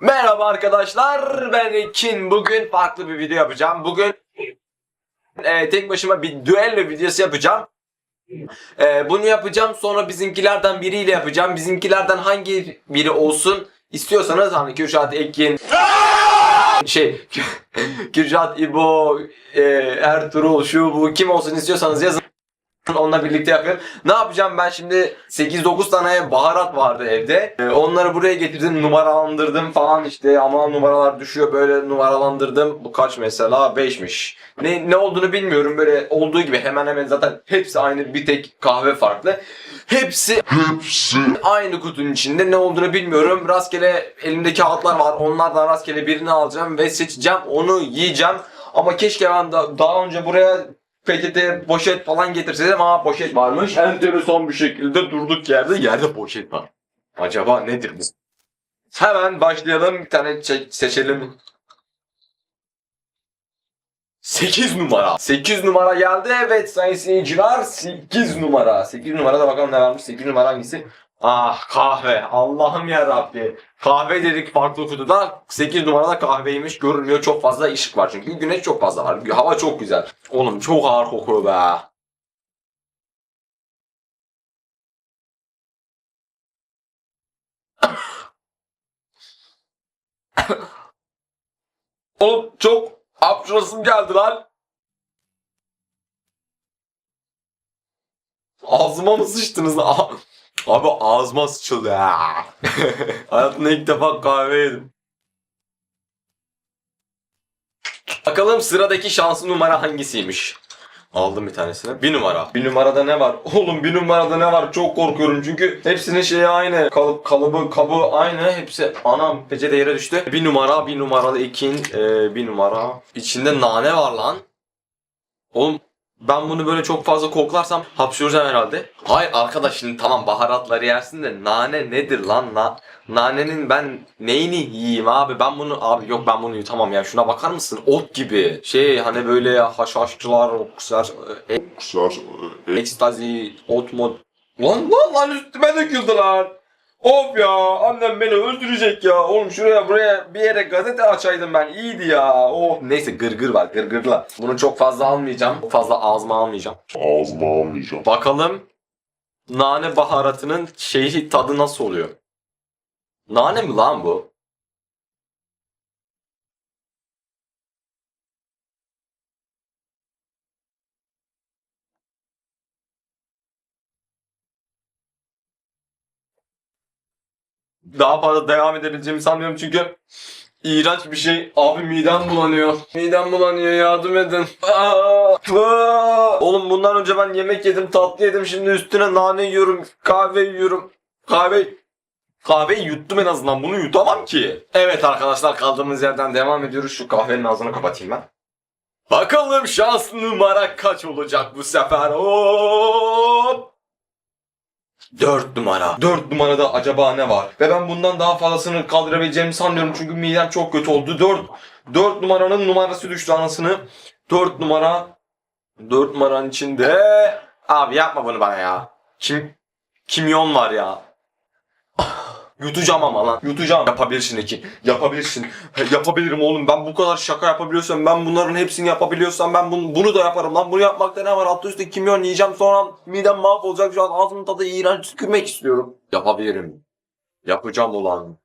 Merhaba arkadaşlar ben Ekin. Bugün farklı bir video yapacağım. Bugün e, tek başıma bir düello videosu yapacağım. E, bunu yapacağım sonra bizimkilerden biriyle yapacağım. Bizimkilerden hangi biri olsun istiyorsanız hani Kürşat Ekin şey Kürşat İbo e, Ertuğrul şu bu kim olsun istiyorsanız yazın Onunla birlikte yapıyorum. Ne yapacağım ben şimdi 8-9 tane baharat vardı evde. Ee, onları buraya getirdim numaralandırdım falan işte ama numaralar düşüyor böyle numaralandırdım. Bu kaç mesela 5'miş. Ne, ne olduğunu bilmiyorum böyle olduğu gibi hemen hemen zaten hepsi aynı bir tek kahve farklı. Hepsi Hepsi aynı kutunun içinde ne olduğunu bilmiyorum. Rastgele elimde kağıtlar var. Onlardan rastgele birini alacağım ve seçeceğim. Onu yiyeceğim. Ama keşke ben da, daha önce buraya peçete, poşet falan getirseydim ama poşet varmış. Enteresan bir şekilde durduk yerde yerde poşet var. Acaba nedir bu? Hemen başlayalım. Bir tane çe- seçelim. 8 numara. 8 numara geldi. Evet sayın seyirciler 8 numara. 8 numarada bakalım ne varmış. 8 numara hangisi? Ah kahve. Allah'ım ya Rabbi. Kahve dedik farklı kutuda. 8 numarada kahveymiş. Görünmüyor. Çok fazla ışık var çünkü. Güneş çok fazla var. Hava çok güzel. Oğlum çok ağır kokuyor be. Oğlum çok hapşurasım geldi lan. Ağzıma mı sıçtınız? Abi ağzıma sıçıldı ya. Hayatımda ilk defa kahve yedim. Bakalım sıradaki şanslı numara hangisiymiş? Aldım bir tanesini. Bir numara. Bir numarada ne var? Oğlum bir numarada ne var? Çok korkuyorum çünkü hepsinin şeyi aynı. Kalıp, kalıbı, kabı aynı. Hepsi anam peçete yere düştü. Bir numara, bir numaralı ikin, e, bir numara. İçinde nane var lan. Oğlum ben bunu böyle çok fazla koklarsam hapşuracağım herhalde. Hayır arkadaş şimdi tamam baharatları yersin de nane nedir lan? Na nanenin ben neyini yiyeyim abi? Ben bunu abi yok ben bunu yutamam ya. Şuna bakar mısın? Ot gibi. Şey hani böyle haşhaşçılar, okuslar, e, kısar ekstazi, ot mod. Lan lan lan üstüme döküldü lan. Of ya annem beni öldürecek ya. Oğlum şuraya buraya bir yere gazete açaydım ben iyiydi ya. Oh neyse gırgır var gırgırla. Bunu çok fazla almayacağım. Çok fazla ağzıma almayacağım. ağzıma almayacağım. Bakalım nane baharatının şeyi tadı nasıl oluyor? Nane mi lan bu? Daha fazla devam edebileceğimi sanmıyorum çünkü iğrenç bir şey. Abi midem bulanıyor. Midem bulanıyor yardım edin. Aa! Aa! Oğlum bundan önce ben yemek yedim tatlı yedim şimdi üstüne nane yiyorum kahve yiyorum. Kahve Kahveyi yuttum en azından bunu yutamam ki. Evet arkadaşlar kaldığımız yerden devam ediyoruz. Şu kahvenin ağzını kapatayım ben. Bakalım şans numara kaç olacak bu sefer? Hop! 4 numara. 4 numarada acaba ne var? Ve ben bundan daha fazlasını kaldırabileceğimi sanmıyorum çünkü midem çok kötü oldu. 4 4 numaranın numarası düştü anasını. 4 numara 4 numaranın içinde abi yapma bunu bana ya. Kim kimyon var ya. Yutacağım ama lan. Yutacağım. Yapabilirsin Eki. Yapabilirsin. Yapabilirim oğlum. Ben bu kadar şaka yapabiliyorsam, ben bunların hepsini yapabiliyorsam ben bunu, bunu da yaparım lan. Bunu yapmakta ne var? Altta üstte kimyon yiyeceğim sonra midem mahvolacak. Şu an ağzımın tadı iğrenç tükürmek istiyorum. Yapabilirim. Yapacağım ulan.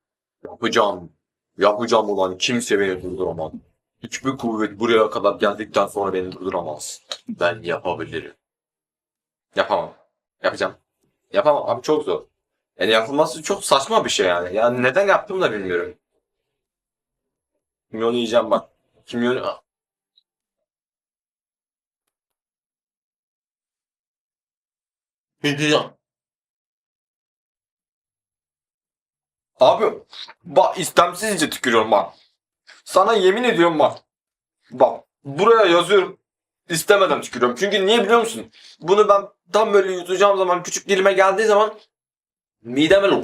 Yapacağım. Yapacağım ulan. Kimse beni durduramaz. Hiçbir kuvvet buraya kadar geldikten sonra beni durduramaz. Ben yapabilirim. Yapamam. Yapacağım. Yapamam abi çok zor. Yani yapılması çok saçma bir şey yani. Yani neden yaptım da bilmiyorum. Kimyonu yiyeceğim bak. Kimyonu... Yiyeceğim. Abi bak istemsizce tükürüyorum bak. Sana yemin ediyorum bak. Bak buraya yazıyorum. İstemeden tükürüyorum. Çünkü niye biliyor musun? Bunu ben tam böyle yutacağım zaman küçük dilime geldiği zaman Midem böyle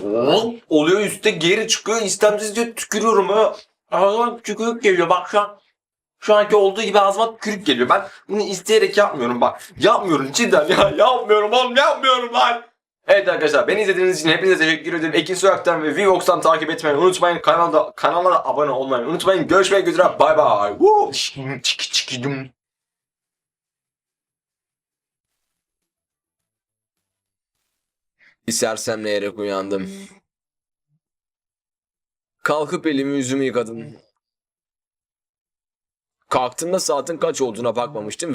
oluyor üstte geri çıkıyor istemsizce tükürüyorum ha. Ağzıma tükürük geliyor bak şu an. şu anki olduğu gibi ağzıma kürük geliyor. Ben bunu isteyerek yapmıyorum bak. Yapmıyorum cidden ya. Yapmıyorum oğlum yapmıyorum lan. Evet arkadaşlar beni izlediğiniz için hepinize teşekkür ederim. Ekin Sokak'tan ve Vivox'tan takip etmeyi unutmayın. Kanalda, kanala da abone olmayı unutmayın. Görüşmek üzere. Bay bay. Sersemleyerek uyandım. Kalkıp elimi yüzümü yıkadım. Kalktığımda saatin kaç olduğuna bakmamıştım